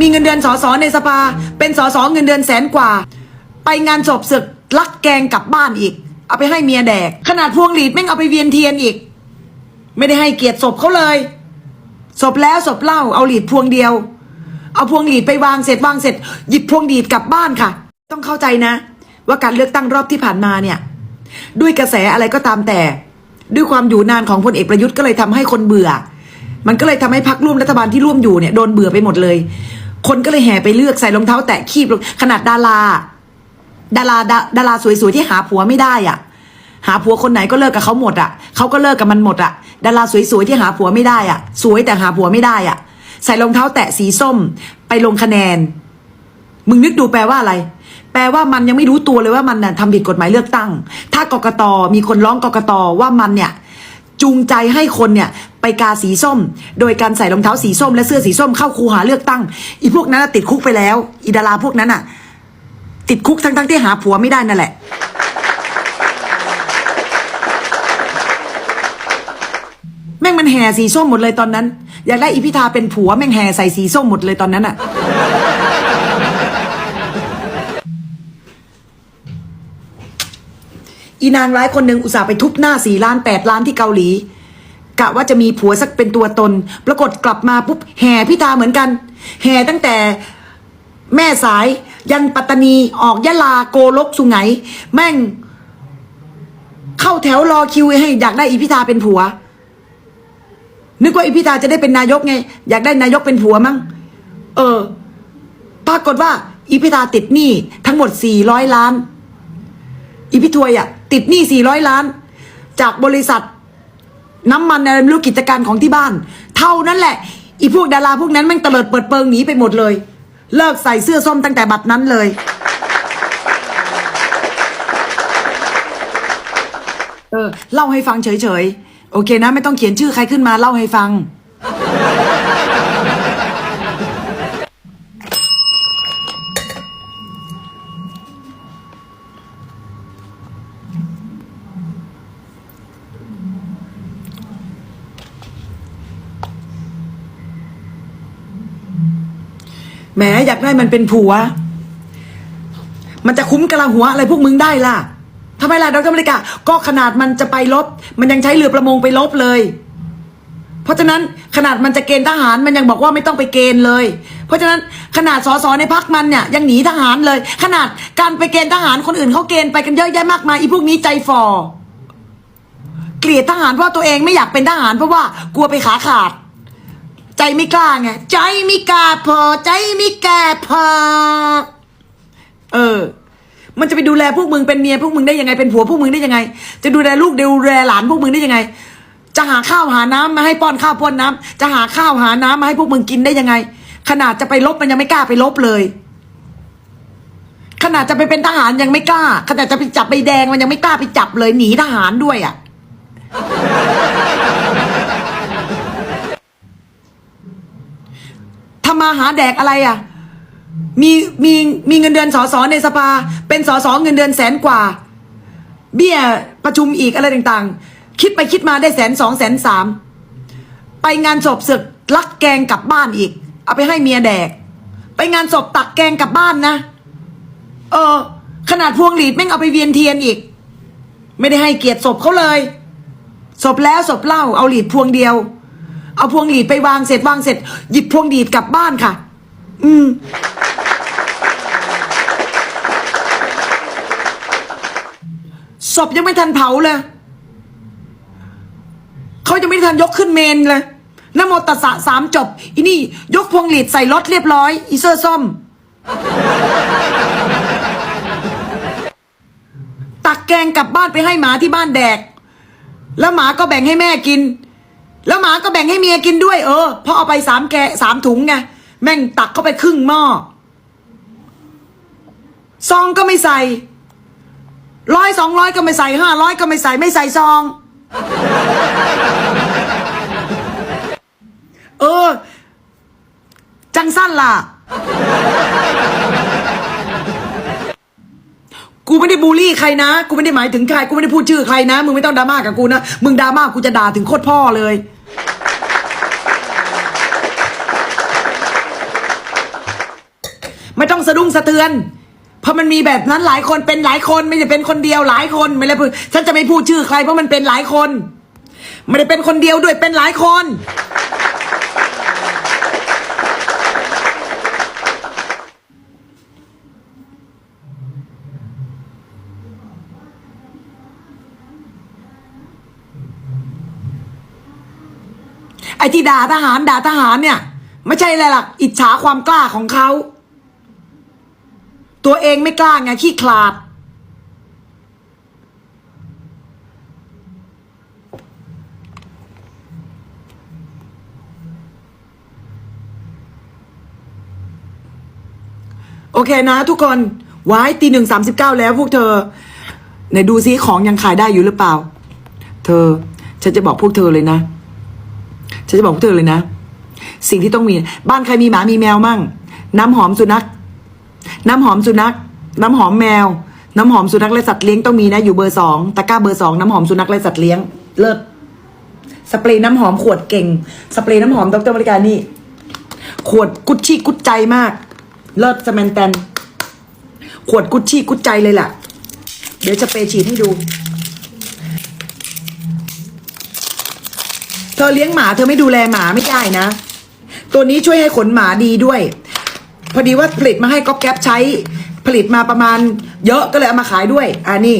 มีเงินเดือนสอสอในสภา เป็นสอสอเงินเดือนแสนกว่า ไปงานศพศึกลักแกงกลับบ้านอีก เอาไปให้เมียแดก ขนาดพวงหลีดแม่งเอาไปเวียนเทียนอีก ไม่ได้ให้เกียรติศพเขาเลยศพแล้วศพเล่าเอาหลีดพวงเดียว เอาพวงหลีดไปวางเสร็จวางเสร็จ หยิบพวงหลีดกลับบ้านค่ะ ต้องเข้าใจนะ ว่าการเลือกตั้งรอบที่ผ่านมาเนี่ย ด้วยกระแสอะไรก็ตามแต่ ด้วยความอยู่นานของพลเอกประยุทธ์ก็เลยทำให้คนเบื่อ มันก็เลยทำให้พักร่วมรัฐบาลที่ร่วมอยู่เนี่ยโดนเบื่อไปหมดเลย คนก็เลยแห่ไปเลือกใส่รองเท้า แตะคีบลขนาดดารา ดาราดาดาราสวยๆที่หาผัวไม่ได้อะ หาผัวคนไหนก็เลิกกับเขาหมดอะเขาก็เลิกกับมันหมดอะ ดาราสวยๆที่หาผัวไม่ได้อะ สวยแต่หาผัวไม่ได้อะ ใส่รองเท้า แตะสีส้ม ไปลงคะแนน มึงนึกดูแปลว่าอะไรแปลว่ามันยังไม่รู้ตัวเลยว่ามันน่ะทำผิดกฎหมายเลือกตั้ง ถ้ากกตมีคนร้องกกตว่ามันเนี่ย จูงใจให้คนเนี่ย ไปกาสีส้ม โดยการใส่รองเท้าสีส้มและเสื้อสีส้มเข้าคูหาเลือกตั้ง อีพวกนั้นติดคุกไปแล้ว อีดาราพวกนั้นอะ ติดคุกทั้งๆที่หาผัวไม่ได้นั่นแหละ แม่งมันแห่สีส้มหมดเลยตอนนั้น อยากได้อีพิธาเป็นผัวแม่งแห่ใส่สีส้มหมดเลยตอนนั้นอะอีนางร้ายคนหนึ่งอุตส่าห์ไปทุบหน้าสี่ล้านแปดล้านที่เกาหลี กะว่าจะมีผัวสักเป็นตัวตน ปรากฏกลับมาปุ๊บแห่พิธาเหมือนกัน แห่ตั้งแต่แม่สายยันปัตตานีออกยะลาโกลกสุไหง แม่ง เข้าแถวรอคิวให้อยากได้อีพิธาเป็นผัว นึกว่าอีพิธาจะได้เป็นนายกไง อยากได้นายกเป็นผัวมั้งเออ ปรากฏว่า อีพิธาติดหนี้ทั้งหมดสี่ร้อยล้าน อีพิทวยอะติดหนี้สี่ร้อยล้าน จากบริษัท น้ำมันอะไรไม่รู้กิจการของที่บ้าน เท่านั้นแหละอีพวกดาราพวกนั้นแม่งเตลิดเปิดเปิงหนีไปหมดเลย เลิกใส่เสื้อส้มตั้งแต่บัดนั้นเลย เออเล่าให้ฟังเฉยๆ โอเคนะ ไม่ต้องเขียนชื่อใครขึ้นมาเล่าให้ฟัง แหมอยากได้มันเป็นผัว มันจะคุ้มกะลาหัวอะไรพวกมึงได้ล่ะทำไมล่ะดรอเมริกา ก็ขนาดมันจะไปลบ มันยังใช้เรือประมงไปลบเลย เพราะฉะนั้นขนาดมันจะเกณฑ์ทหารมันยังบอกว่าไม่ต้องไปเกณฑ์เลย เพราะฉะนั้นขนาดสสในพักมันเนี่ยยังหนีทหารเลย ขนาดการไปเกณฑ์ทหารคนอื่นเขาเกณฑ์ไปกันเยอะแยะมากมายอีพวกนี้ใจฟอเกลียดทหารเพราะตัวเองไม่อยากเป็นทหารเพราะว่ากลัวไปขาขาด ใจไม่กล้าไงใจไม่กล้าพอ ใจไม่กล้าพอ เออ มันจะไปดูแลพวกมึงเป็นเมียพวกมึงได้ยังไงเป็นผัวพวกมึงได้ยังไง จะดูแลลูกดูแลหลานพวกมึงได้ยังไง จะหาข้าวหาน้ำมาให้ป้อนข้าวป้อนน้ำจะหาข้าวหาน้ำมาให้พวกมึงกินได้ยังไง ขนาดจะไปลบมันยังไม่กล้าไปลบเลย ขนาดจะไปเป็นทหารยังไม่กล้า ขนาดจะไปจับใบแดงมันยังไม่กล้าไปจับเลยหนีทหารด้วยอะำมาหาแดกอะไรอะ มีมีมีเงินเดือนสอสอในสภา เป็นสอสอเงินเดือนแสนกว่า เบี้ยประชุมอีกอะไรต่างๆ คิดไปคิดมาได้แสนสองแสนสามไปงานศพศึกลักแกงกลับบ้านอีก เอาไปให้เมียแดก ไปงานศพตักแกงกลับบ้านนะ เออ ขนาดพวงหลีดแม่งเอาไปเวียนเทียนอีก ไม่ได้ให้เกียรติศพเขาเลยศพแล้วศพเล่าเอาหลีดพวงเดียว เอาพวงหลีดไปวางเสร็จวางเสร็จ หยิบพวงหลีดกลับบ้านค่ะ อืม ศพยังไม่ทันเผาเลยเขายังไม่ทันยกขึ้นเมนเลยนโมตัสสะสามจบอีนี่ ยกพวงหลีดใส่รถเรียบร้อย อีเซอร์ส้ม ตักแกงกลับบ้านไปให้หมาที่บ้านแดก แล้วหมาก็แบ่งให้แม่กิน แล้วหมาก็แบ่งให้เมียกินด้วยเออพราะเอาไปสามแกสามถุงไงแม่งตักเข้าไปครึ่งหม้อซองก็ไม่ใส่ร้อยสองร้อยก็ไม่ใส่ห้าร้อยก็ไม่ใส่ไม่ใส่ซอง เออ จังสั้นล่ะ กูไม่ได้บูลลี่ใครนะ กูไม่ได้หมายถึงใคร กูไม่ได้พูดชื่อใครนะ มึงไม่ต้องดราม่ากับกูนะ มึงดราม่ากูจะด่าถึงโคตรพ่อเลย ต้องสะดุ้งสะเทือน เพราะมันมีแบบนั้นหลายคนเป็นหลายคนไม่ได้เป็นคนเดียวหลายคนไม่ได้พูดฉันจะไม่พูดชื่อใคร เพราะมันเป็นหลายคน ไม่ได้เป็นคนเดียวด้วยเป็นหลายคนไอ้ที่ด่าทหารด่าทหารเนี่ย ไม่ใช่อะไรหรอกอิจฉาความกล้าของเขา ตัวเองไม่กล้าไงขี้ขลาด โอเคนะทุกคนไว้ตีหนึ่งสามสิบเก้าแล้วพวกเธอไหนดูซิของยังขายได้อยู่หรือเปล่า เธอ ฉันจะบอกพวกเธอเลยนะ ฉันจะบอกพวกเธอเลยนะ สิ่งที่ต้องมี บ้านใครมีหมามีแมวมั่ง น้ำหอมสุนัข น้ำหอมสุนัข น้ำหอมแมว น้ำหอมสุนัขและสัตว์เลี้ยงต้องมีนะ อยู่เบอร์สองตะกร้าเบอร์สองน้ำหอมสุนัขและสัตว์เลี้ยง เลิศสเปรย์น้ำหอมขวดเก่ง สเปรย์น้ำหอมดรบริการนี่ ขวดกุชชี่กุชใจมาก เลิศสแมนแตน ขวดกุชชี่กุชใจเลยล่ะ เดี๋ยวจะเปรย์ฉีดให้ดูเธอเลี้ยงหมาเธอไม่ดูแลหมาไม่ได้นะ ตัวนี้ช่วยให้ขนหมาดีด้วย พอดีว่าผลิตมาให้ก๊อปแก๊ปใช้ผลิตมาประมาณเยอะก็เลยเอามาขายด้วยอ่านี่